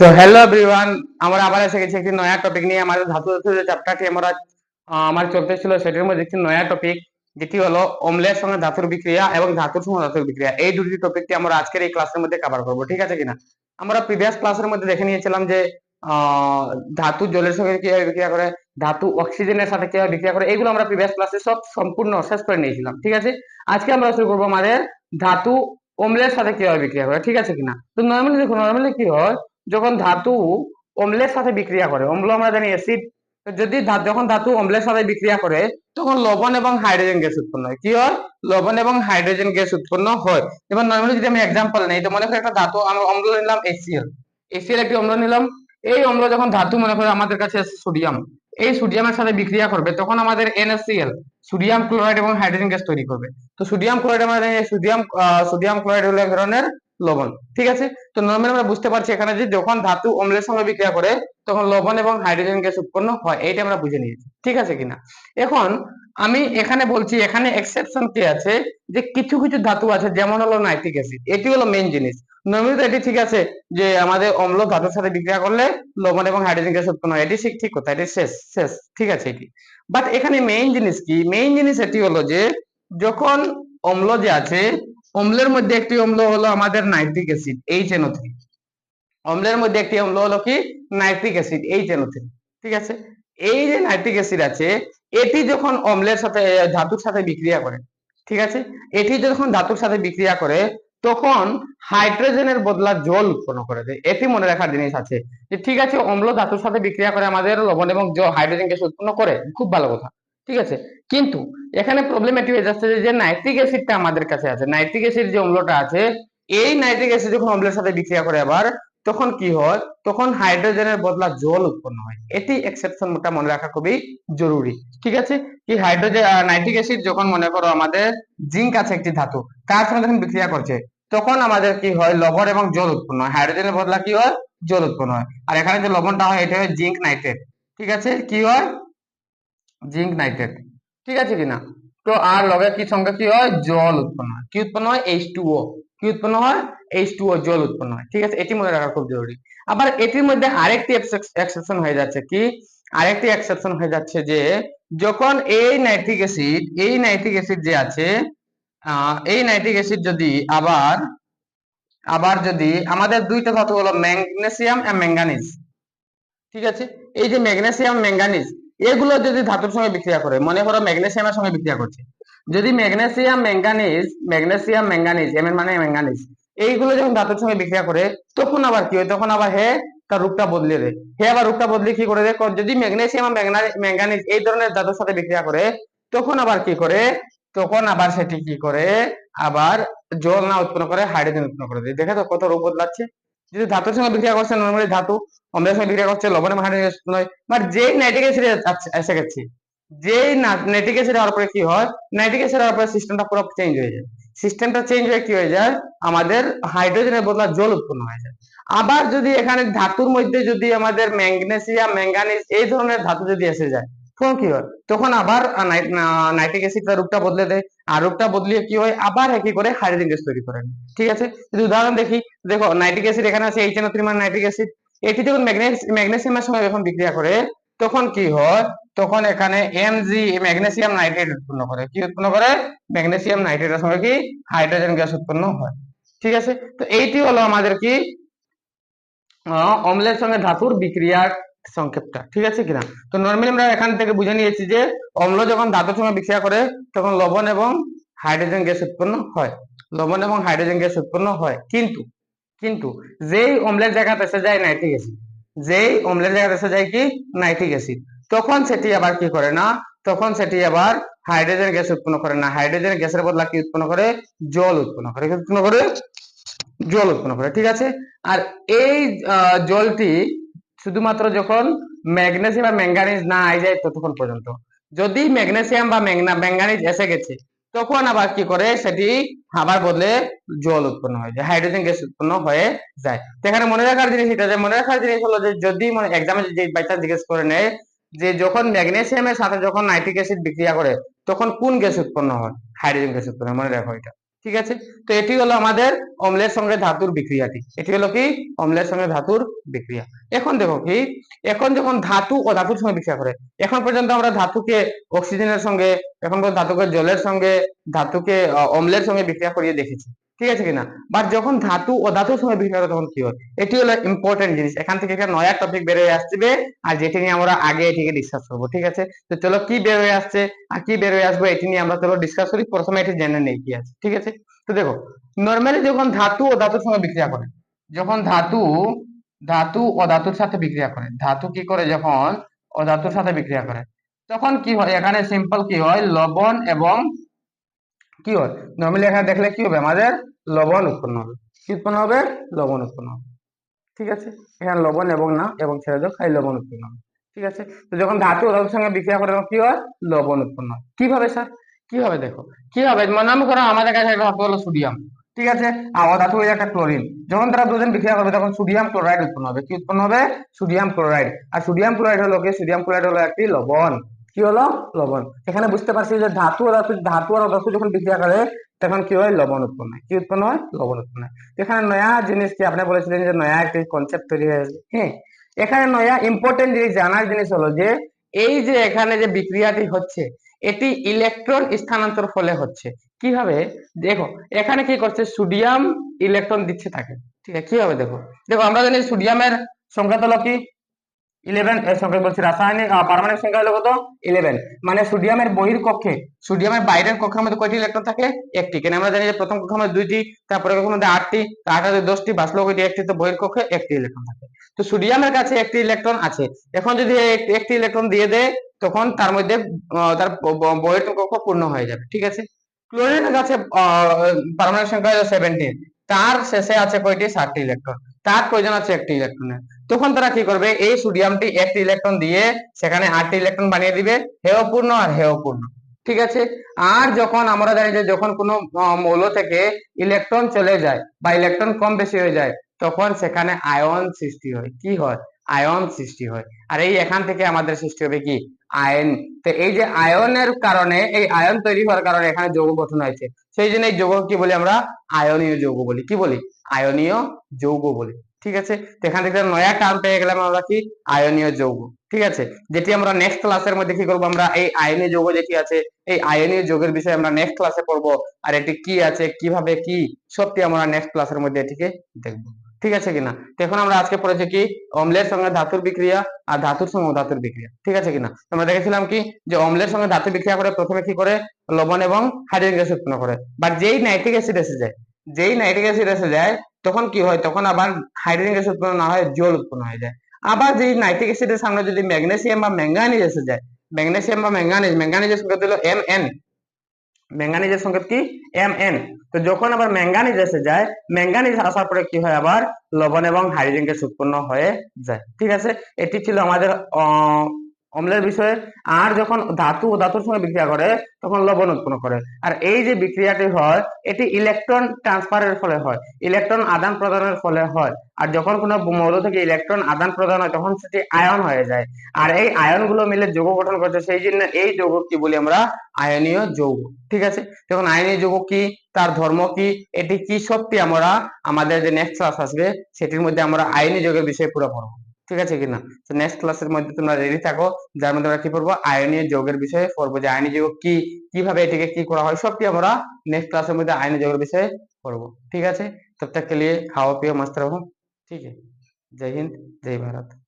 So hello everyone আমরা আবার এসে গেছি একটি নয়া টপিক নিয়ে। আমাদের ধাতু ধাতু যে চ্যাপ্টারটি আমরা আমার চলতেছিল সেটির মধ্যে একটি নয়া টপিক যেটি হলো অম্লের সঙ্গে ধাতুর বিক্রিয়া এবং ধাতুর সঙ্গে ধাতুর বিক্রিয়া। এই দুটি টপিকটি আমরা আজকের এই ক্লাসের মধ্যে কভার করব, ঠিক আছে কিনা? আমরা প্রিভিয়াস ক্লাসের মধ্যে দেখে নিয়েছিলাম যে ধাতু জলের সঙ্গে কীভাবে বিক্রিয়া করে, ধাতু অক্সিজেনের সাথে কীভাবে বিক্রিয়া করে, এগুলো আমরা প্রিভিয়াস ক্লাসে সব সম্পূর্ণ শেষ করে নিয়েছিলাম, ঠিক আছে? আজকে আমরা শুরু করব আমাদের ধাতু অম্লের সাথে কীভাবে বিক্রিয়া করে, ঠিক আছে কিনা? তো নর্মালি দেখুন নর্মালি কি হয় যখন ধাতু অম্লের সাথে বিক্রিয়া করে, অম্ল আমরা জানি অ্যাসিড যদি যখন ধাতু অম্লের সাথে বিক্রিয়া করে, তখন লবণ এবং হাইড্রোজেন গ্যাস উৎপন্ন হয়। কি হয়? লবণ এবং হাইড্রোজেন গ্যাস উৎপন্ন হয়। এবার নর্মালি যদি আমি এক্সাম্পল নেই, তো মনে করি একটা ধাতু, আমরা অম্ল নিলাম HCl HCl একটি অম্ল নিলাম। এই অম্ল যখন ধাতু, মনে করে আমাদের কাছে সোডিয়াম এই সোডিয়ামের সাথে বিক্রিয়া করবে, তখন আমাদের NaCl সোডিয়াম ক্লোরাইড এবং হাইড্রোজেন গ্যাস তৈরি করবে। তো সোডিয়াম ক্লোরাইড জানি সোডিয়াম সোডিয়াম ক্লোরাইড হলো এক ধরনের লবণ, ঠিক আছে? তো নর্মালি আমরা বুঝতে পারছি এখানে যে যখন ধাতু অম্লের সঙ্গে বিক্রিয়া করে, তখন লবণ এবং হাইড্রোজেন গ্যাস উৎপন্ন হয়, এইটা আমরা বুঝে নিয়েছি, ঠিক আছে কিনা? এখন আমি এখানে বলছি, এখানে এক্সেপশন কি আছে? যে কিছু কিছু ধাতু আছে, যেমন হলো নাইট্রিক অ্যাসিড এটি হলো মেইন জিনিস। নর্মালি তো এটি ঠিক আছে যে আমাদের অম্ল ধাতুর সাথে বিক্রিয়া করলে লবণ এবং হাইড্রোজেন গ্যাস উৎপন্ন হয়, এটি ঠিক ঠিক কথা, এটি শেষ শেষ, ঠিক আছে এটি। বাট এখানে মেইন জিনিস কি? মেইন জিনিস এটি হলো যে যখন অম্ল যে আছে অম্লের মধ্যে একটি অম্ল হলো আমাদের nitric acid H NO three অম্লের মধ্যে একটি অম্ল হলো কি? Nitric acid H NO three ঠিক আছে? এই যে নাইট্রিক অ্যাসিড আছে, এটি যখন অম্লের সাথে ধাতুর সাথে বিক্রিয়া করে, ঠিক আছে? এটি যখন ধাতুর সাথে বিক্রিয়া করে, তখন হাইড্রোজেনের বদলা জল উৎপন্ন করে দেয়। এটি মনে রাখার জিনিস আছে যে, ঠিক আছে, অম্ল ধাতুর সাথে বিক্রিয়া করে আমাদের লবণ এবং জল হাইড্রোজেন গ্যাস উৎপন্ন করে, খুব ভালো কথা, ঠিক আছে? কিন্তু এখানে প্রবলেম এটি হয়ে যাচ্ছে যে নাইট্রিক অ্যাসিডটা আমাদের কাছে আছে। নাইট্রিক অ্যাসিড যে অম্লটা আছে, এই নাইট্রিক অ্যাসিড যখন অম্লের সাথে বিক্রিয়া করে আবার, তখন কি হয়? তখন হাইড্রোজেনের বদলা জল উৎপন্ন হয়। এটি এক্সেপশনটা মনে রাখা খুবই জরুরি। ঠিক আছে? কি হাইড্রোজেন নাইট্রিক অ্যাসিড যখন মনে করো আমাদের জিঙ্ক আছে একটি ধাতু, তার সঙ্গে যখন বিক্রিয়া করছে, তখন আমাদের কি হয়? লবণ এবং জল উৎপন্ন হয়। হাইড্রোজেনের বদলা কি হয়? জল উৎপন্ন হয়। আর এখানে যে লবণটা হয়, এটা হয় জিঙ্ক নাইট্রেট ঠিক আছে? কি হয়? জিঙ্ক নাইট্রেট ঠিক আছে কিনা? তো আর লগে কি সংখ্যা কি হয়? জল উৎপন্ন হয়। কি উৎপন্ন হয়? এইচ কি উৎপন্ন হয়? এইচ টু জল উৎপন্ন হয়। ঠিক আছে? এটি মনে রাখা খুব জরুরি। আবার এটির মধ্যে আরেকটি এক্সেপশন হয়ে যাচ্ছে কি? আরেকটি এক্সেপশন হয়ে যাচ্ছে যে, যখন এই নাইট্রিক অ্যাসিড এই নাইট্রিক অ্যাসিড যে আছে এই নাইট্রিক অ্যাসিড যদি আবার আবার যদি আমাদের দুইটা ধাতু হলো ম্যাগনেসিয়াম এবং ম্যাঙ্গানিজ ঠিক আছে? এই যে ম্যাগনেসিয়াম ম্যাঙ্গানিজ এগুলো যদি ধাতুর সঙ্গে বিক্রিয়া করে, মনে করো ম্যাগনেসিয়ামের সঙ্গে বিক্রিয়া করছে। যদি magnesium, manganese magnesium, manganese M মানে ম্যাঙ্গানিজ, এইগুলো যখন ধাতুর সঙ্গে বিক্রিয়া করে, তখন আবার কি হয়? তখন আবার হে তার রূপটা বদলে দেয়। হে আবার রূপটা বদলে কি করে দেয়? যদি ম্যাগনেসিয়াম ম্যাঙ্গানিজ এই ধরনের ধাতুর সাথে বিক্রিয়া করে, তখন আবার কি করে? তখন আবার সেটি কি করে? আবার জল না উৎপন্ন করে, হাইড্রোজেন উৎপন্ন করে দেয়। দেখে তো কত রূপ বদলাচ্ছে। যদি ধাতুর সঙ্গে বিক্রিয়া করছে নর্মালি ধাতু। অম্লের সঙ্গে বিক্রিয়া করছে লবণ এবং হাইড্রোজেন উৎপন্ন বাট যেই নাইট্রিক অ্যাসিড এসে গেছে। যেই নাইট্রিক অ্যাসিড হওয়ার পরে কি হয়? নাইট্রিক অ্যাসিড হওয়ার পরে সিস্টেমটা পুরো চেঞ্জ হয়ে যায়। সিস্টেমটা চেঞ্জ হয়ে কি হয়ে যায়? আমাদের হাইড্রোজেনের বদলা জল উৎপন্ন হয়ে যায়। আবার যদি এখানে ধাতুর মধ্যে যদি আমাদের ম্যাগনেসিয়াম ম্যাঙ্গানিজ এই ধরনের ধাতু যদি এসে যায় তখন কি হয়? তখন আবার নাইট্রিক অ্যাসিড তার রূপটা বদলে দেয়। আর রূপটা বদলিয়ে কি হয়? আবার একই করে হাইড্রোজেন গ্যাস তৈরি করে। ঠিক আছে? যদি উদাহরণ দেখি, দেখো নাইট্রিক অ্যাসিড এখানে আছে এইচ থ্রি মানে নাইট্রিক অ্যাসিড এটি যখন ম্যাগনেসিয়ামের সঙ্গে যখন বিক্রিয়া করে, তখন কি হয়? তখন এখানে এমজি ম্যাগনেসিয়াম নাইট্রেট উৎপন্ন করে। কি উৎপন্ন করে? ম্যাগনেসিয়াম নাইট্রেটের সঙ্গে কি? হাইড্রোজেন গ্যাস উৎপন্ন হয়। ঠিক আছে? তো এইটি হলো আমাদের কি? অম্লের সঙ্গে ধাতুর বিক্রিয়ার সংক্ষেপটা, ঠিক আছে কিনা? তো নর্মালি আমরা এখান থেকে বুঝে নিয়েছি যে অম্ল যখন ধাতুর সঙ্গে বিক্রিয়া করে, তখন লবণ এবং হাইড্রোজেন গ্যাস উৎপন্ন হয়। লবণ এবং হাইড্রোজেন গ্যাস উৎপন্ন হয়। কিন্তু কিন্তু যেই অম্লের জায়গাতে এসে যায় নাইট্রিক অ্যাসিড যেই অম্লের জায়গাতে এসে যায় কি? নাইট্রিক অ্যাসিড তখন সেটি আবার কি করে না? তখন সেটি আবার হাইড্রোজেন গ্যাস উৎপন্ন করে না। হাইড্রোজেন গ্যাসের বদলা কি উৎপন্ন করে? জল উৎপন্ন করে। উৎপন্ন করে? জল উৎপন্ন করে, ঠিক আছে? আর এই জলটি শুধুমাত্র যখন ম্যাগনেসিয়াম বা ম্যাঙ্গানিজ না আই যায় ততক্ষণ পর্যন্ত। যদি ম্যাগনেসিয়াম বা ম্যাঙ্গানিজ এসে গেছে, তখন আবার কি করে? সেটি আবার বদলে জল উৎপন্ন হয়ে যায়, হাইড্রোজেন গ্যাস উৎপন্ন হয়ে যায়। এখানে মনে রাখার জিনিস এটা যে, মনে রাখার জিনিস হলো যে, যদি মানে এক্সামে যে বাচ্চা জিজ্ঞেস করে নেয় যে, যখন ম্যাগনেসিয়ামের সাথে যখন নাইট্রিক অ্যাসিড বিক্রিয়া করে, তখন কোন গ্যাস উৎপন্ন হয়? হাইড্রোজেন গ্যাস উৎপন্ন হয়, মনে রাখো এটা। ঠিক আছে? তো এটি হলো আমাদের অম্লের সঙ্গে ধাতুর বিক্রিয়াটি। এটি হলো কি? অম্লের সঙ্গে ধাতুর বিক্রিয়া। এখন দেখো কি? এখন যখন ধাতু ও ধাতুর সঙ্গে বিক্রিয়া করে, এখন পর্যন্ত আমরা ধাতুকে অক্সিজেনের সঙ্গে, এখন পর্যন্ত ধাতুকে জলের সঙ্গে, ধাতুকে অম্লের সঙ্গে বিক্রিয়া করিয়ে দেখেছি। ঠিক আছে কিনা? বাট যখন ধাতু ও ধাতুর বিক্রিয়া করে তখন কি হয়? এটি হলো ইম্পর্টেন্ট জিনিস। এখান থেকে একটা নয়া টপিক বের হয়ে আসবে, আর যেটি নিয়ে আমরা আগে এটিকে ডিসকাস করব, ঠিক আছে? তো চলো কি বের হয়ে আসছে আর কি বের হয়ে আসবে, এটি নিয়ে আমরা চলো ডিসকাস করি। প্রথমে এটি জেনে নেই কি আছে, ঠিক আছে? তো দেখো নর্মালি যখন ধাতু ও ধাতুর সঙ্গে বিক্রিয়া করে, যখন ধাতু ধাতু ও ধাতুর সাথে বিক্রিয়া করে, ধাতু কি করে যখন ও ধাতুর সাথে বিক্রিয়া করে, তখন কি হয়? এখানে সিম্পল কি হয়? লবণ এবং কি হয় নর্মালি এখানে দেখলে কি হবে? আমাদের লবণ উৎপন্ন হবে। কি উৎপন্ন হবে? লবণ উৎপন্ন হবে। ঠিক আছে? এখানে লবণ এবং না, এবং ছেড়ে দাও খাই লবণ উৎপন্ন হবে। ঠিক আছে? তো যখন ধাতু ধাতুর সঙ্গে বিক্রিয়া করে কি হয়? লবণ উৎপন্ন হয় কীভাবে স্যার? কীভাবে দেখো? কীভাবে? মনে করো, আমাদের কাছে একটা ধাতু হলো সোডিয়াম ঠিক আছে? ও ধাতু হলো একটা ক্লোরিন যখন তারা দুজন বিক্রিয়া করবে, তখন সোডিয়াম ক্লোরাইড উৎপন্ন হবে। কি উৎপন্ন হবে? সোডিয়াম ক্লোরাইড আর সোডিয়াম ক্লোরাইড হলো কি? সোডিয়াম ক্লোরাইড হলো একটি লবণ। কি হলো? লবণ। এখানে বুঝতে পারছি যে ধাতু আর ধাতু ধাতু আর ধাতু যখন বিক্রিয়া করে তখন কি হয়? লবণ উৎপন্ন কি উৎপন্ন হয়? লবণ উৎপন্ন এখানে নয়া জিনিস কি আপনি বলেছিলেন যে নয়া একটি কনসেপ্ট তৈরি হয়েছে হ্যাঁ? এখানে নয়া ইম্পর্টেন্ট জিনিস, জানার জিনিস হলো যে, এই যে এখানে যে বিক্রিয়াটি হচ্ছে, এটি ইলেকট্রন স্থানান্তর ফলে হচ্ছে। কীভাবে? দেখো, এখানে কি করছে? সোডিয়াম ইলেকট্রন দিচ্ছে তাকে। ঠিক আছে? কীভাবে দেখো। দেখো, আমরা জানি সোডিয়ামের সংখ্যা হলো কি? ইলেভেন এর সংখ্যা বলছি? রাসায়নিক পারমাণবিক সংখ্যা হলো কত? ইলেভেন মানে সোডিয়ামের বহির কক্ষে, সোডিয়ামের বাইরের কক্ষের মধ্যে কয়টি ইলেকট্রন থাকে? একটি। কেন আমরা জানি যে প্রথম কক্ষের মধ্যে দুইটি, তারপরে কক্ষের মধ্যে আটটি, তার দশটি বাষ্প কয়টি? একটি তো বহির কক্ষে, একটি ইলেকট্রন থাকে। তো সোডিয়ামের কাছে একটি ইলেকট্রন আছে। এখন যদি একটি ইলেকট্রন দিয়ে দেয়, তখন তার মধ্যে তার বহির কক্ষ পূর্ণ হয়ে যাবে। ঠিক আছে? ক্লোরিনের কাছে পারমাণবিক সংখ্যা হলো সেভেন্টিন তার শেষে আছে কয়টি? ষাটটি ইলেকট্রন তার প্রয়োজন আছে একটি ইলেকট্রনের তখন তারা কি করবে? এই সোডিয়ামটি একটি ইলেকট্রন দিয়ে সেখানে আটটি ইলেকট্রন বানিয়ে দিবে। হেয় পূর্ণ আর হেয় পূর্ণ ঠিক আছে? আর যখন আমরা জানি যে যখন কোনো মৌল থেকে ইলেকট্রন চলে যায় বা ইলেকট্রন কম বেশি হয়ে যায়, তখন সেখানে আয়ন সৃষ্টি হয়। কি হয়? আয়ন সৃষ্টি হয়। আর এই এখান থেকে আমাদের সৃষ্টি হবে কি? আয়ন তো এই যে আয়নের কারণে, এই আয়ন তৈরি হওয়ার কারণে এখানে যৌগ গঠন হয়েছে। সেই জন্য এই যৌগ কি বলি আমরা? আয়নীয় যৌগ বলি। কি বলি? আয়নীয় যৌগ বলি। ঠিক আছে? এখান থেকে নয়া টার্ম পেয়ে গেলাম আমরা কি? আয়নীয় যৌগ। ঠিক আছে? যেটি আমরা নেক্সট ক্লাসের মধ্যে কি করব? আমরা এই আয়নীয় যৌগ যেটি আছে, এই আয়নীয় যৌগের বিষয়ে আমরা নেক্সট ক্লাসে পড়ব। আর এটি কি আছে? কীভাবে কি? সবটি আমরা নেক্সট ক্লাসের মধ্যে এটিকে দেখব। ঠিক আছে কিনা? তো এখন আমরা আজকে পড়েছি কি? অম্লের সঙ্গে ধাতুর বিক্রিয়া আর ধাতুর সঙ্গে ধাতুর বিক্রিয়া। ঠিক আছে কিনা? আমরা দেখেছিলাম কি? যে অম্লের সঙ্গে ধাতু বিক্রিয়া করে প্রথমে কি করে? লবণ এবং হাইড্রোজেন গ্যাস উৎপন্ন করে। বাট যেই নাইট্রিক অ্যাসিড এসে যায় যেই নাইট্রিক অ্যাসিড এসে যায়, তখন কি হয়? তখন আবার হাইড্রোজেন গ্যাস উৎপন্ন না হয়, জল উৎপন্ন হয়ে যায়। আবার যেই নাইট্রিক অ্যাসিডের সামনে যদি ম্যাগনেসিয়াম বা ম্যাঙ্গানিজ এসে যায় ম্যাগনেসিয়াম বা ম্যাঙ্গানিজ ম্যাঙ্গানিজের সংকেত হলো এম এন ম্যাঙ্গানিজের সংকেত কি? এম এন তো যখন আবার ম্যাঙ্গানিজ এসে যায় ম্যাঙ্গানিজ আসার পরে কি হয় আবার? লবণ এবং হাইড্রোজেন গ্যাস উৎপন্ন হয়ে যায়। ঠিক আছে? এটি ছিল আমাদের অম্লের বিষয়ে আর যখন ধাতু ও ধাতুর সঙ্গে বিক্রিয়া করে, তখন লবণ উৎপন্ন করে। আর এই যে বিক্রিয়াটি হয়, এটি ইলেকট্রন ট্রান্সফারের ফলে হয় ইলেকট্রন আদান প্রদানের ফলে হয়। আর যখন কোনো মৌল থেকে ইলেকট্রন আদান প্রদান হয়, তখন সেটি আয়ন হয়ে যায়। আর এই আয়নগুলো মিলে যৌগ গঠন করছে, সেই জন্য এই যৌগ কি বলি আমরা? আয়নীয় যৌগ। ঠিক আছে? যখন আয়নীয় যৌগ কি? তার ধর্ম কি? এটি কি সত্যি আমরা? আমাদের যে নেক্সট ক্লাস আসবে, সেটির মধ্যে আমরা আয়নীয় যৌগের বিষয়ে পুরো পড়ব। ঠিক আছে কিনা তো নেক্সট ক্লাসের মধ্যে তোমরা রেডি থাকো যার মধ্যে আমরা কি পড়বো আয়নীয় যৌগের বিষয়ে পড়বো যে আয়নীয় যৌগ কি কিভাবে এটিকে কি করা হয় সবটি আমরা নেক্সট ক্লাসের মধ্যে আয়নীয় যৌগের বিষয়ে পড়বো ঠিক আছে तब तक के लिए खाओ पियो मस्त रहो ठीक है जय हिंद जय भारत